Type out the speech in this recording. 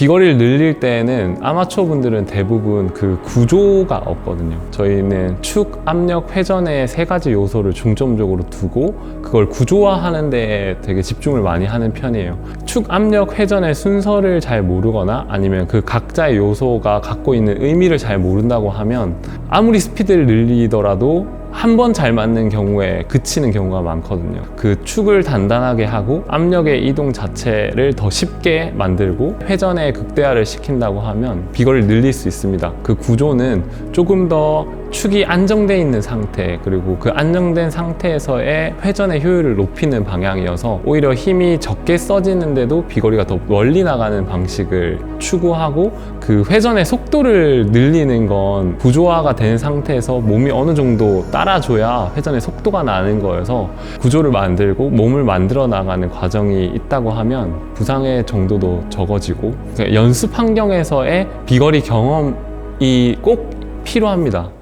비거리를 늘릴 때에는 아마추어 분들은 대부분 그 구조가 없거든요. 저희는 축, 압력, 회전의 세 가지 요소를 중점적으로 두고 그걸 구조화하는 데 되게 집중을 많이 하는 편이에요. 축, 압력, 회전의 순서를 잘 모르거나 아니면 그 각자의 요소가 갖고 있는 의미를 잘 모른다고 하면 아무리 스피드를 늘리더라도 한 번 잘 맞는 경우에 그치는 경우가 많거든요. 그 축을 단단하게 하고 압력의 이동 자체를 더 쉽게 만들고 회전의 극대화를 시킨다고 하면 비거리를 늘릴 수 있습니다. 그 구조는 조금 더 축이 안정돼 있는 상태 그리고 그 안정된 상태에서의 회전의 효율을 높이는 방향이어서 오히려 힘이 적게 써지는데도 비거리가 더 멀리 나가는 방식을 추구하고 그 회전의 속도를 늘리는 건 구조화가 된 상태에서 몸이 어느 정도 따라줘야 회전의 속도가 나는 거여서 구조를 만들고 몸을 만들어 나가는 과정이 있다고 하면 부상의 정도도 적어지고 그러니까 연습 환경에서의 비거리 경험이 꼭 필요합니다.